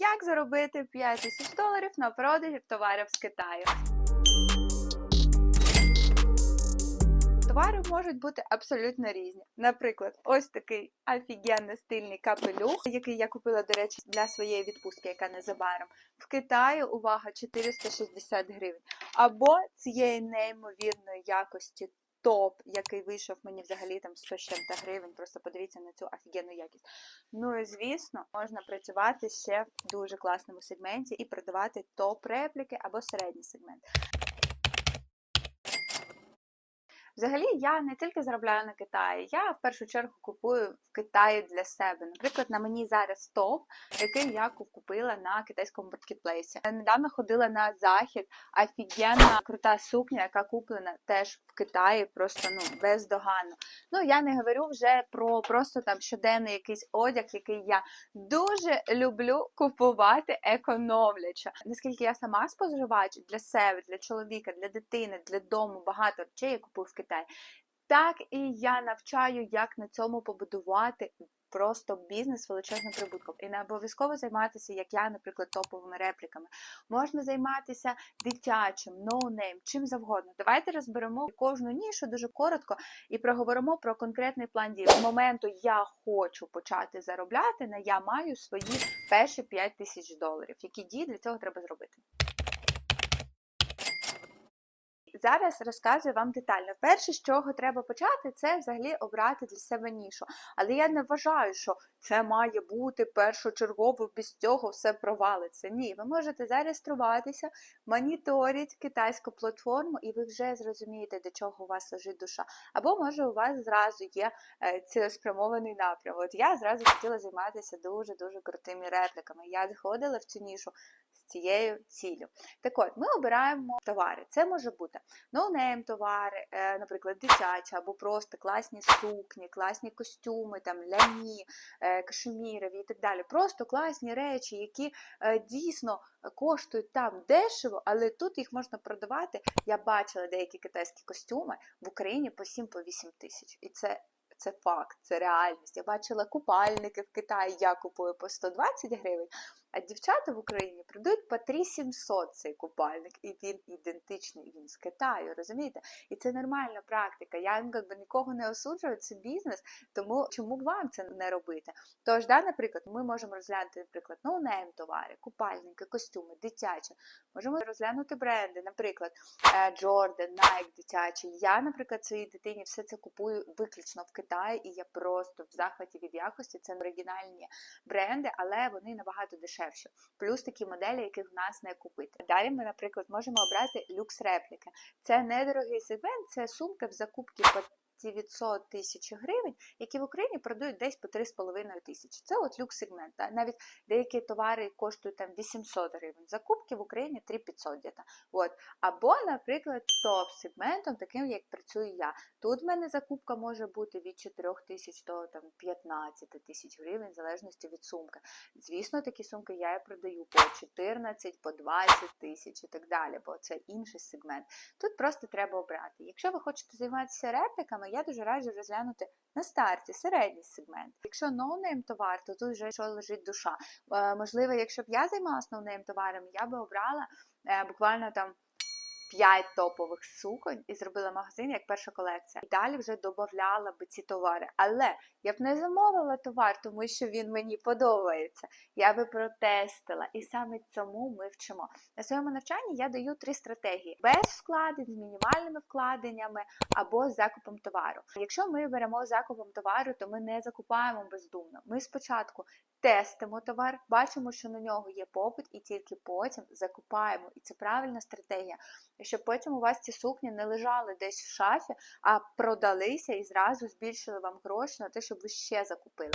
Як заробити 5 тисяч доларів на продажі товарів з Китаю? Товари можуть бути абсолютно різні. Наприклад, ось такий офігенно стильний капелюх, який я купила, до речі, для своєї відпустки, яка незабаром. В Китаї увага 460 гривень. Або цієї неймовірної якості топ, який вийшов мені взагалі там 100 з чим-то гривень. Просто подивіться на цю офігенну якість. Ну і звісно, можна працювати ще в дуже класному сегменті і продавати топ-репліки або середній сегмент. Взагалі, я не тільки заробляю на Китаї, я в першу чергу купую в Китаї для себе. Наприклад, на мені зараз топ, який я купила на китайському маркетплейсі. Недавно ходила на захід, офігенна крута сукня, яка куплена теж в Китаї, просто ну бездоганно. Ну я не говорю вже про просто там щоденний якийсь одяг, який я дуже люблю купувати економляча. Наскільки я сама споживач для себе, для чоловіка, для дитини, для дому багато речей я купую в Китаї. Так і я навчаю, як на цьому побудувати просто бізнес величезним прибутком. І не обов'язково займатися, як я, наприклад, топовими репліками. Можна займатися дитячим, ноунейм, чим завгодно. Давайте розберемо кожну нішу дуже коротко і проговоримо про конкретний план дій. З моменту я хочу почати заробляти, на я маю свої перші 5 тисяч доларів. Які дії для цього треба зробити? Зараз розказую вам детально. Перше, з чого треба почати, це взагалі обрати для себе нішу. Але я не вважаю, що це має бути першочергово, без цього все провалиться. Ні, ви можете зареєструватися, моніторити китайську платформу, і ви вже зрозумієте, до чого у вас лежить душа. Або може у вас зразу є е, цілеспрямований напрям. От я зразу хотіла займатися дуже дуже крутими репліками. Я заходила в цю нішу з цією ціллю. Так от, ми обираємо товари. Це може бути ноунейм товари, е, наприклад, дитячі, або просто класні сукні, класні костюми, там ляні, е, кашемірові і так далі. Просто класні речі, які е, дійсно коштують там дешево, але тут їх можна продавати. Я бачила деякі китайські костюми в Україні по 7-8 тисяч. І це це факт, це реальність. Я бачила купальники в Китаї, я купую по 120 гривень, а дівчата в Україні продають по 3700 цей купальник, і він ідентичний, він з Китаю, розумієте? І це нормальна практика. Я якби, нікого не осуджую, це бізнес, тому чому б вам це не робити? Тож, да, наприклад, ми можемо розглянути, наприклад, ноунейм товари, купальники, костюми, дитячі. Можемо розглянути бренди, наприклад, Jordan, Nike дитячі. Я, наприклад, своїй дитині все це купую виключно в Китаї, і я просто в захваті від якості. Це оригінальні бренди, але вони набагато дешевші. Плюс такі моделі, яких в нас не купити. Далі ми, наприклад, можемо обрати люкс репліки. Це недорогий сегмент, це сумки в закупці по 900 тисяч гривень, які в Україні продають десь по 3,5 тисячі. Це от люкс сегмент. Навіть деякі товари коштують там 800 гривень. Закупки в Україні 3500 десь. От. Або, наприклад, топ-сегментом, таким як працюю я. Тут в мене закупка може бути від 4 тисяч до там, 15 тисяч гривень, в залежності від сумки. Звісно, такі сумки я продаю по 14, по 20 тисяч і так далі, бо це інший сегмент. Тут просто треба обрати. Якщо ви хочете займатися репліками, я дуже раджу розглянути на старті середній сегмент. Якщо ноунейм товар, то тут вже що лежить душа. Е, можливо, якщо б я займалася ноунейм товарами, я би обрала е, буквально там. 5 топових суконь і зробила магазин як перша колекція. І далі вже додавала би ці товари. Але я б не замовила товар, тому що він мені подобається. Я би протестила. І саме цьому ми вчимо. На своєму навчанні я даю три стратегії: без вкладень, з мінімальними вкладеннями або з закупом товару. Якщо ми беремо закупом товару, то ми не закупаємо бездумно. Ми спочатку тестимо товар, бачимо, що на нього є попит, і тільки потім закупаємо. І це правильна стратегія, щоб потім у вас ці сукні не лежали десь в шафі, а продалися і зразу збільшили вам гроші на те, щоб ви ще закупили.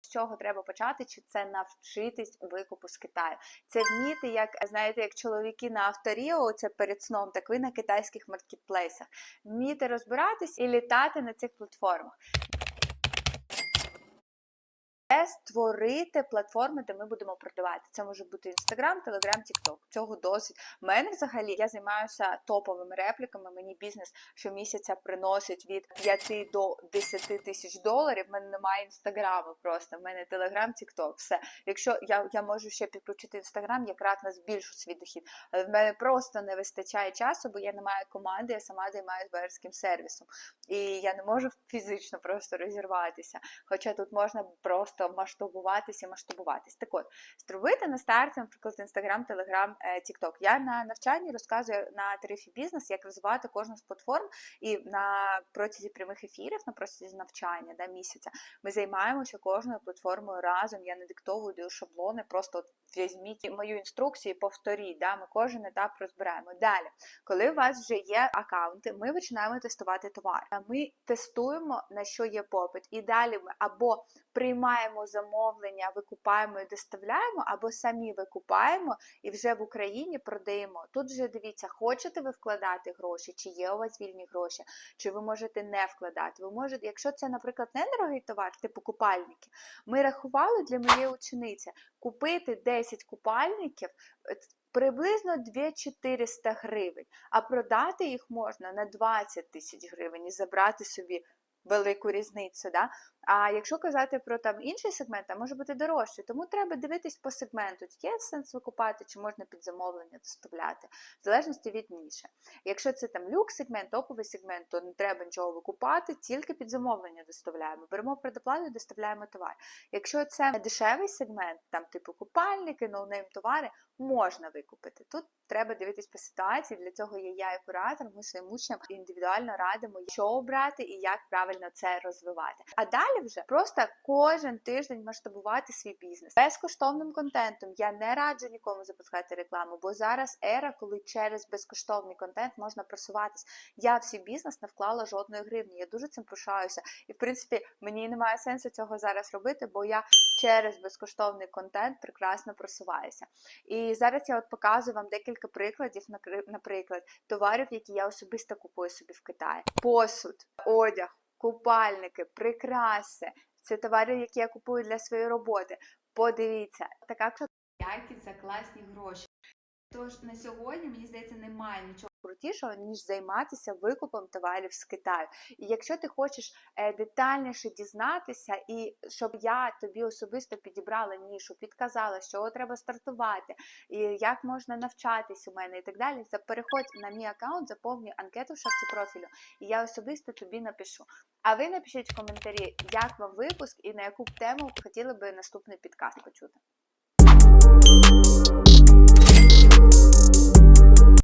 З чого треба почати? Чи це навчитись викупу з Китаю? Це вміти, як знаєте, як чоловіки на авторіо, це перед сном, так ви на китайських маркетплейсах. Вміти розбиратись і літати на цих платформах. Це створити платформи, де ми будемо продавати. Це може бути Інстаграм, Телеграм, Тікток. Цього досить. У мене взагалі я займаюся топовими репліками. Мені бізнес щомісяця приносить від 5 до 10 тисяч доларів. В мене немає інстаграму просто. В мене телеграм, Тікток. Все. Якщо я, я можу ще підключити інстаграм, я кратно збільшу свій дохід. Але в мене просто не вистачає часу, бо я не маю команди, я сама займаюся байерським сервісом. І я не можу фізично просто розірватися. Хоча тут можна просто масштабуватися масштабуватись. Так от, зробити на старті, наприклад, Інстаграм, Телеграм, Тікток. Я на навчанні розказую на тарифі бізнес, як розвивати кожну з платформ, і на протязі прямих ефірів, на протязі навчання да, місяця, ми займаємося кожною платформою разом. Я не диктовую шаблони, просто от візьміть мою інструкцію і повторіть. Да, ми кожен етап розбираємо. Далі, коли у вас вже є аккаунти, ми починаємо тестувати товар. Ми тестуємо на що є попит, і далі ми або приймаємо замовлення, викупаємо і доставляємо, або самі викупаємо і вже в Україні продаємо. Тут вже дивіться, хочете ви вкладати гроші, чи є у вас вільні гроші, чи ви можете не вкладати. Ви можете, якщо це, наприклад, недорогий товар, типу купальники, ми рахували для моєї учениці купити 10 купальників. е, Приблизно 2400 гривень, а продати їх можна на 20 тисяч гривень і забрати собі велику різницю. Да? А якщо казати про там інший сегмент, там може бути дорожче, тому треба дивитись по сегменту, чи є сенс викупати, чи можна під замовлення доставляти, в залежності від ніші. Якщо це там люкс сегмент, топовий сегмент, то не треба нічого викупати, тільки під замовлення доставляємо. Беремо предоплату, доставляємо товар. Якщо це дешевий сегмент, там типу купальники, ноунейм товари, можна викупити. Тут треба дивитись по ситуації. Для цього є я і куратор. Ми своїм учням індивідуально радимо, що обрати і як правильно це розвивати. А далі вже просто кожен тиждень масштабувати свій бізнес безкоштовним контентом. Я не раджу нікому запускати рекламу, бо зараз ера, коли через безкоштовний контент можна просуватись. Я в свій бізнес не вклала жодної гривні. Я дуже цим пишаюся. І в принципі мені немає сенсу цього зараз робити, бо я через безкоштовний контент прекрасно просуваюся. І зараз я от показую вам декілька прикладів, наприклад, товарів, які я особисто купую собі в Китаї: посуд, одяг, купальники, прикраси. Це товари, які я купую для своєї роботи. Подивіться, така якість за класні гроші. Тож на сьогодні мені здається немає нічого крутішого, ніж займатися викупом товарів з Китаю. І якщо ти хочеш е, детальніше дізнатися, і щоб я тобі особисто підібрала нішу, підказала, з чого треба стартувати, і як можна навчатись у мене і так далі, переходь на мій аккаунт, заповнюй анкету в шапці профілю, і я особисто тобі напишу. А ви напишіть в коментарі, як вам випуск і на яку тему хотіли би наступний підкаст почути.